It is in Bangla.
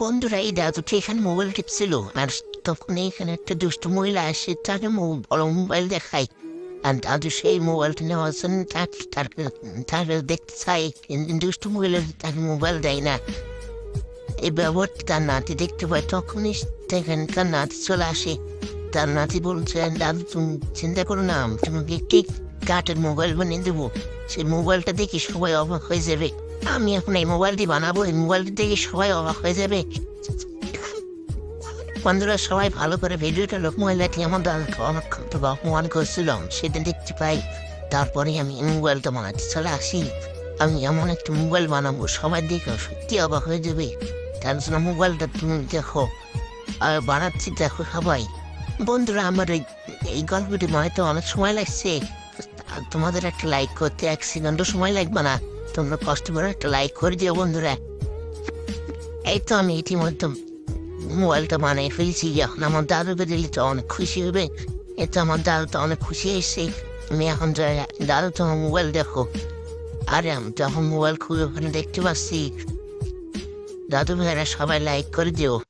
বন্ধুরা, এই দাদুটি এখানে মোবাইল টিপছিল আর তখন এখানে একটা দুষ্ট মহিলা আসে তাকে মোবাইল দেখায়। আর দাদু সেই মোবাইলটা নেওয়ার জন্য তার তার দেখতে চাই দুষ্ট মহিলা তাকে মোবাইল দেয় না। এই ব্যবহারটা তার নাতি দেখতে পায়। তখনই দেখেন তার নাতি চলে আসে। তার নাতি বলছে, দাদু, তুমি চিন্তা করো না, তোমাকে একটি কাঠের মোবাইল বানিয়ে দেবো। সেই মোবাইলটা দেখে সবাই অবাক হয়ে যাবে। আমি এখন এই মোবাইলটি বানাবো, এই মোবাইলটি দেখে সবাই অবাক হয়ে যাবে। বন্ধুরা, সবাই ভালো করে ভিডিওটা লোক মহিলাটি আমার অপমান করছিলাম সেদিন দেখতে পাই তারপরে আমি মোবাইলটা বানাতে চলে আসি। আমি এমন একটা মোবাইল বানাবো, সবাই দেখে সত্যি অবাক হয়ে যাবে। তার জন্য মোবাইলটা তুমি দেখো, আর বানাচ্ছি দেখো সবাই। বন্ধুরা, আমার এই গল্পটি বানাইতে অনেক সময় লাগছে। আর তোমাদের একটা লাইক করতে এক সেকেন্ডও সময় লাগবে না। তোমরা কষ্ট করে একটা লাইক করে দিও বন্ধুরা। এই তো আমি ইতিমধ্যে মোবাইলটা বানিয়ে ফেলছি। এখন আমার দাদুকে দিলে তো অনেক খুশি হবে। এই তো আমার দাদু তো অনেক খুশি এসেছে আমি এখন দাদু তোমার মোবাইল দেখো। আরে, আমি তো এখন মোবাইল খুব ওখানে দেখতে পাচ্ছি। দাদু ভাইরা সবাই লাইক করে দিও।